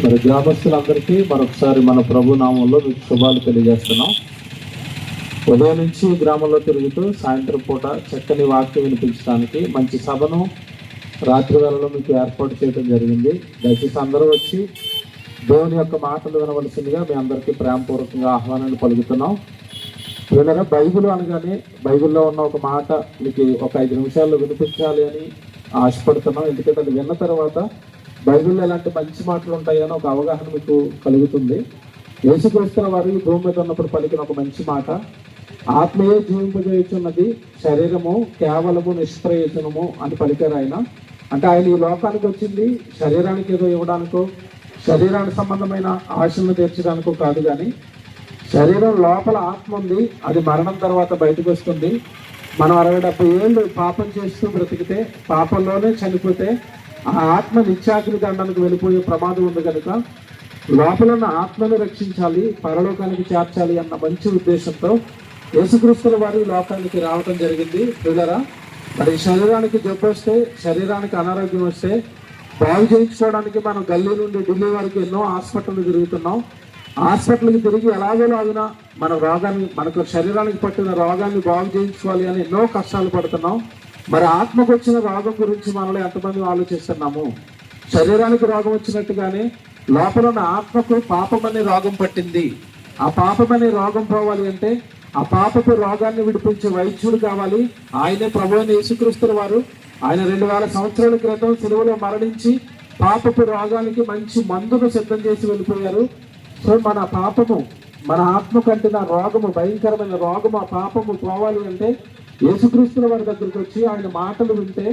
మరి గ్రామస్తులందరికీ మరొకసారి మన ప్రభు నామంలో మీకు శుభాలు తెలియజేస్తున్నాం. ఉదయం నుంచి గ్రామంలో తిరుగుతూ సాయంత్రం పూట చక్కని వాక్యం వినిపించడానికి మంచి సభను రాత్రి వేళలో మీకు ఏర్పాటు చేయడం జరిగింది. దయచేసి అందరూ వచ్చి దేవుని యొక్క మాటలు వినవలసిందిగా మీ అందరికీ ప్రేమపూర్వకంగా ఆహ్వానాన్ని పలుకుతున్నాం. వీళ్ళగా బైబిల్ అనగానే బైబిల్లో ఉన్న ఒక మాట మీకు ఒక ఐదు నిమిషాల్లో వినిపించాలి అని ఆశపడుతున్నాం. ఎందుకంటే అది విన్న తర్వాత బైబిల్లో ఎలాంటి మంచి మాటలు ఉంటాయని ఒక అవగాహన మీకు కలుగుతుంది. యేసుక్రీస్తుల వారు ఈ భూమి మీద ఉన్నప్పుడు పలికిన ఒక మంచి మాట. ఆత్మయే జీవింపజేయుచున్నది శరీరము కేవలము నిష్ప్రయోజనము అని పలికారు ఆయన. అంటే ఆయన ఈ లోకానికి వచ్చింది శరీరానికి ఏదో ఇవ్వడానికో శరీరానికి సంబంధమైన ఆశలను తీర్చడానికో కాదు కానీ శరీరం లోపల ఆత్మ ఉంది అది మరణం తర్వాత బయటకు వస్తుంది. మనం అరవై డెబ్బై ఏళ్ళు పాపం చేస్తూ బ్రతికితే పాపంలోనే చనిపోతే ఆ ఆత్మ నిత్యాగ్ని దండానికి వెళ్ళిపోయే ప్రమాదం ఉంది కనుక లోపల ఉన్న ఆత్మను రక్షించాలి పరలోకానికి చేర్చాలి అన్న మంచి ఉద్దేశంతో యేసుక్రీస్తుల వారి లోకానికి రావటం జరిగింది. పిల్లరా మరి శరీరానికి జబ్బు వస్తే శరీరానికి అనారోగ్యం వస్తే బాగు చేయించుకోవడానికి మనం గల్లీ నుండి ఢిల్లీ వరకు ఎన్నో హాస్పిటల్ తిరుగుతున్నాం. హాస్పిటల్కి తిరిగి ఎలాగోలాగినా మన రోగాన్ని మనకు శరీరానికి పట్టిన రోగాన్ని బాగు చేయించుకోవాలి అని ఎన్నో కష్టాలు పడుతున్నాం. మరి ఆత్మకు వచ్చిన రోగం గురించి మనలో ఎంతమంది ఆలోచిస్తున్నాము? శరీరానికి రోగం వచ్చినట్టుగానే లోపల ఉన్న ఆత్మకు పాపం అనే రోగం పట్టింది. ఆ పాపం అనే రోగం పోవాలి అంటే ఆ పాపపు రోగాన్ని విడిపించే వైద్యుడు కావాలి. ఆయనే ప్రభు అయిన యేసుక్రీస్తుల వారు. ఆయన రెండు వేల సంవత్సరాల క్రితం సెలవులో మరణించి పాపపు రోగానికి మంచి మందును సిద్ధం చేసి వెళ్ళిపోయారు. సో మన పాపము మన ఆత్మ కంటిన రోగము భయంకరమైన రోగము ఆ పాపము పోవాలి అంటే యేసుక్రీస్తుల వారి దగ్గరికి వచ్చి ఆయన మాటలు వింటే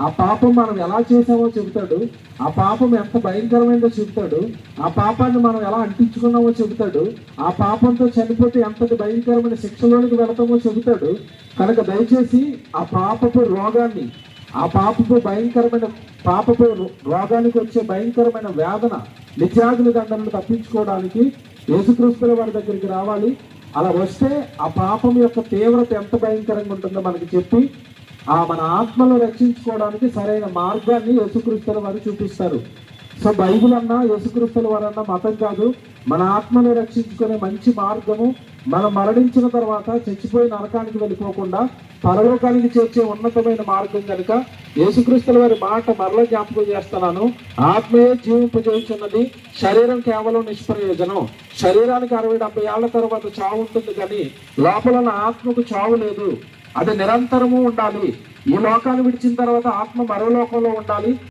ఆ పాపం మనం ఎలా చేసామో చెబుతాడు ఆ పాపం ఎంత భయంకరమైనదో చెబుతాడు ఆ పాపాన్ని మనం ఎలా అంటించుకున్నామో చెబుతాడు ఆ పాపంతో చనిపోతే ఎంతటి భయంకరమైన శిక్షలోనికి వెళతామో చెబుతాడు. కనుక దయచేసి ఆ పాపపు రోగాన్ని ఆ పాపపు భయంకరమైన పాపపు రోగానికి వచ్చే భయంకరమైన వేదన నిత్యాగుల దండలను తప్పించుకోవడానికి యేసుక్రీస్తుల వారి దగ్గరికి రావాలి. అలా వస్తే ఆ పాపం యొక్క తీవ్రత ఎంత భయంకరంగా ఉంటుందో మనకి చెప్పి ఆ మన ఆత్మను రక్షించుకోవడానికి సరైన మార్గాన్ని యేసుక్రీస్తుల వారు చూపిస్తారు. సో బైబుల్ అన్నా యేసుక్రీస్తుల వారన్నా మతం కాదు. మన ఆత్మను రక్షించుకునే మంచి మార్గము మనం మరణించిన తర్వాత చచ్చిపోయి నరకానికి వెళ్ళిపోకుండా పరలోకానికి చేర్చే ఉన్నతమైన మార్గం కనుక యేసుక్రీస్తుల వారి మాట మరల జ్ఞాపకం చేస్తున్నాను. ఆత్మయే జీవింపజేయుచున్నది శరీరం కేవలం నిష్ప్రయోజనం. శరీరానికి అరవై డెబ్బై ఏళ్ళ తర్వాత చావు ఉంటుంది కానీ లోపల ఆత్మకు చావు లేదు. అది నిరంతరము ఉండాలి. ఈ లోకాన్ని విడిచిన తర్వాత ఆత్మ మరో లోకంలో ఉండాలి.